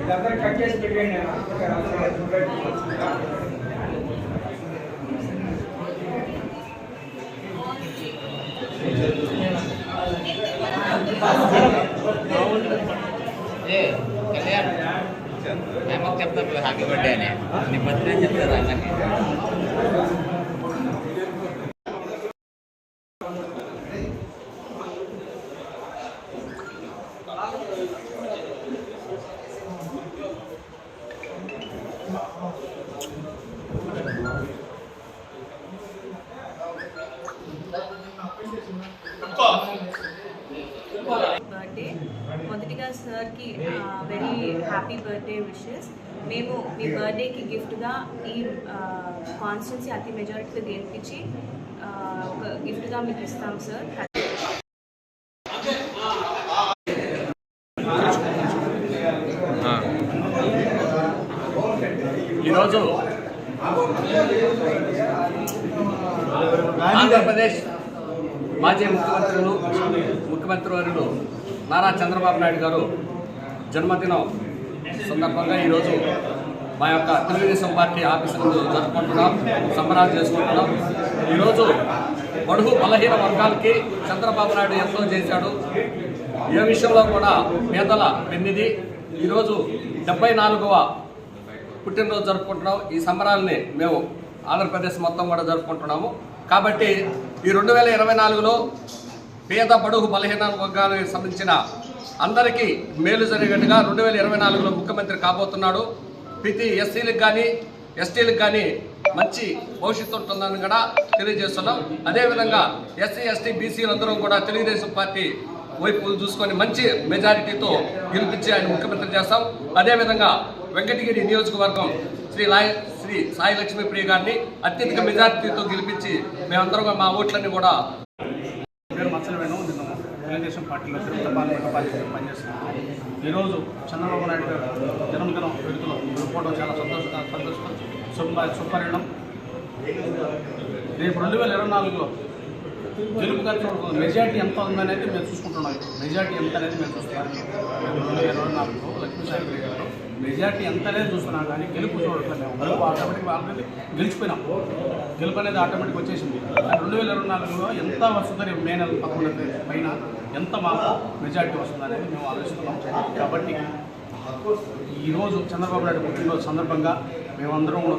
ఇదంతా కట్ చేసి పెట్టండి ఏ చెప్తారు హ్యాపీ బర్త్డే అని. నీ బర్త్డే చెప్తారు అందరికి. బర్త్డే మొదటిగా సార్కి వెరీ హ్యాపీ బర్త్డే విషెస్ మేము మీ బర్త్డేకి గిఫ్ట్గా ఈ కాన్స్టెన్సీ అతి మెజారిటీతో గెలిపించి ఒక గిఫ్ట్గా మీకు ఇస్తాం సార్ ఈరోజు ఆంధ్రప్రదేశ్ మాజీ ముఖ్యమంత్రులు ముఖ్యమంత్రి వారు నారా చంద్రబాబు నాయుడు గారు జన్మదినం సందర్భంగా ఈరోజు మా యొక్క తెలుగుదేశం పార్టీ ఆఫీసు ముందు జరుపుకుంటున్నాం సంబరాలు చేసుకుంటున్నాం. ఈరోజు బడుగు బలహీన వర్గాలకి చంద్రబాబు నాయుడు ఎంతో చేశాడు. ఏ విషయంలో కూడా పేదల పెన్నిది ఈరోజు డెబ్బై నాలుగవ పుట్టినరోజు జరుపుకుంటున్నాం. ఈ సంబరాలని మేము ఆంధ్రప్రదేశ్ మొత్తం కూడా జరుపుకుంటున్నాము. కాబట్టి ఈ రెండు వేల ఇరవై నాలుగులో పేద బడుగు బలహీన వర్గాలకు సంబంధించిన అందరికీ మేలు జరిగేట్టుగా రెండు వేల ఇరవై నాలుగులో ముఖ్యమంత్రి కాబోతున్నాడు. ప్రతి ఎస్సీలకు కానీ ఎస్టీలకు కానీ మంచి భవిష్యత్తు ఉంటుందని కూడా తెలియజేస్తున్నాం. అదేవిధంగా ఎస్సీ ఎస్టీ బీసీలందరం కూడా తెలుగుదేశం పార్టీ వైపు చూసుకొని మంచి మెజారిటీతో గెలిపించి ఆయన ముఖ్యమంత్రి చేస్తాం. అదేవిధంగా వెంకటగిరి నియోజకవర్గం శ్రీ లాయ శ్రీ సాయి లక్ష్మీ ప్రియ గారిని అత్యధిక మెజార్టీతో గెలిపించి మేమందరం మా ఓట్లన్నీ కూడా పేరు మచ్చల వేణు నేను తెలుగుదేశం పార్టీలో తిరుపతి పార్లమెంట్ పార్టీలో పనిచేస్తున్నాను. ఈరోజు చంద్రబాబు నాయుడు గారు జన్మదినం వ్యక్తులు వెళ్ళిపోవడం చాలా సంతోషంగా సంతోషం శుభ శుభపరిణం రేపు రెండు వేల ఇరవై నాలుగులో తెలుగు గారు మెజార్టీ ఎంత ఉందనేది మేము చూసుకుంటున్నాం. మెజార్టీ ఎంత అనేది మేము చూస్తున్నాం. రెండు వేల ఇరవై నాలుగులో లక్ష్మీసాయి గారు మెజార్టీ ఎంత లేదు చూస్తున్నాం కానీ గెలుపు చూడట్లేదు. గెలుపు ఆటోమేటిక్ ఆల్రెడీ గెలిచిపోయినాం. గెలుపు అనేది ఆటోమేటిక్ వచ్చేసింది. రెండు వేల ఇరవై నాలుగులో ఎంత వస్తుంది మే నెల పదకొండు పైన ఎంత మాకు మెజార్టీ వస్తుందనేది మేము ఆలోచిస్తున్నాం. కాబట్టి ఈరోజు చంద్రబాబు నాయుడు పుట్టినరోజు సందర్భంగా మేమందరం